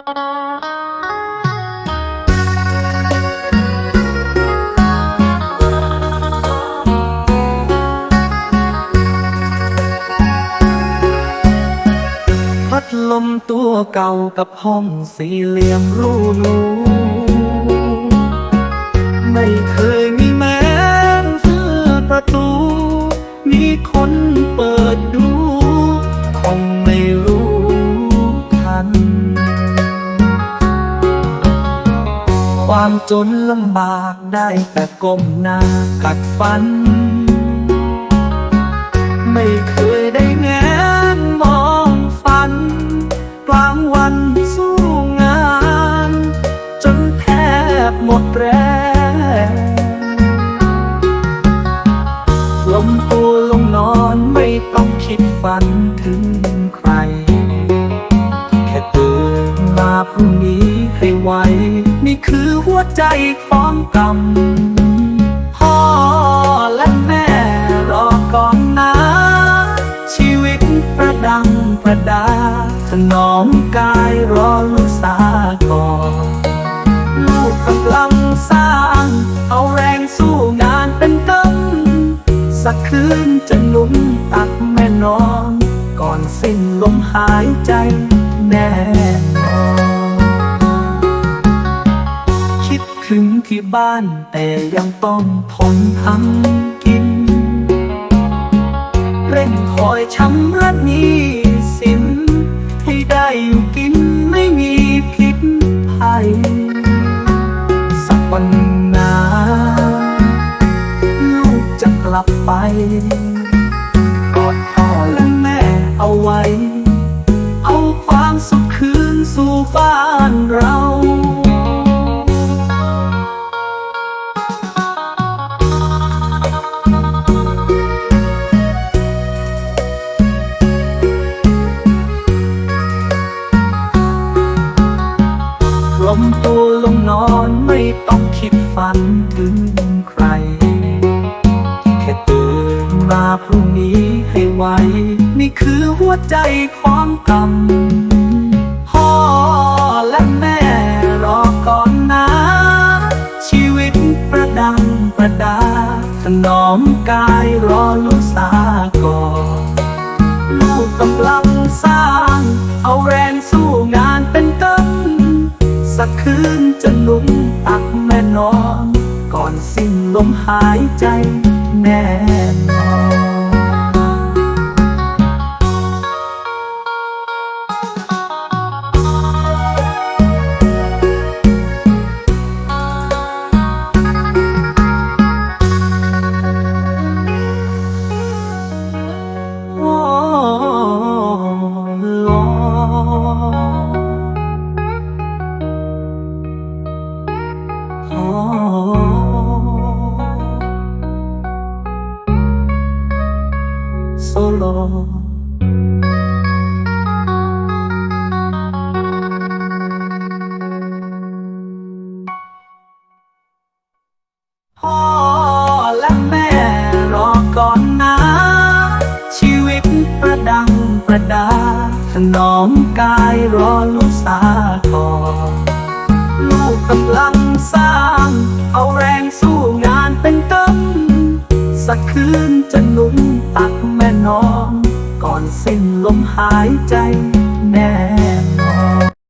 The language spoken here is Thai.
พัดลมตัวเก่ากับห้องสี่เหลี่ยมรูนูไม่เคยมีแม้นเพื่อประตู มีคน ความจนลำบากได้แต่ก้มหน้ากัดฟัน ไม่เคยได้แงนมองฝัน กลางวันสู้งาน จนแทบหมดแรง หัวใจของกรรมพ่อและแม่รอก่อนนะ ชีวิตประดังประดา ถนอมกายรอลูกสาก่อนลูกกำลังสร้าง เอาแรงสู้งานเป็นต้นสักคืนจะนุนตักแม่นอน ก่อนสิ้นลมหายใจแน่นอน บ้านแต่ยังต้องทนทำกิน เร่งคอยชำระหนี้สิน ให้ได้อยู่กินไม่มีพิษภัย สักวันหนึ่งนะลูกจะกลับไปกอดพ่อและแม่เอาไว้ เอาความสุขคืนสู่บ้านเรา ลมตัวลงนอนไม่ต้องคิดฝันถึงใคร แค่ตื่นมาพรุ่งนี้ให้ไว นี่คือหัวใจของกรรมพ่อและแม่รอก่อนนะ ชีวิตประดังประดา ถนอมกายรอลูกสาก่อนลูกกำลังสร้าง เอาแรงสู้งานเป็น สักคืนจะนุ่มตักแม่นอน ก่อนสิ้นลมหายใจแน่ โซโลพ่อและแม่รอก่อนนะชีวิตประดังประดา ถนอมกายรอลูกสาก่อลูกกำลังสร้าง สักคืนจะนุ่มตักแม่น้อง ก่อนสิ้นลมหายใจแน่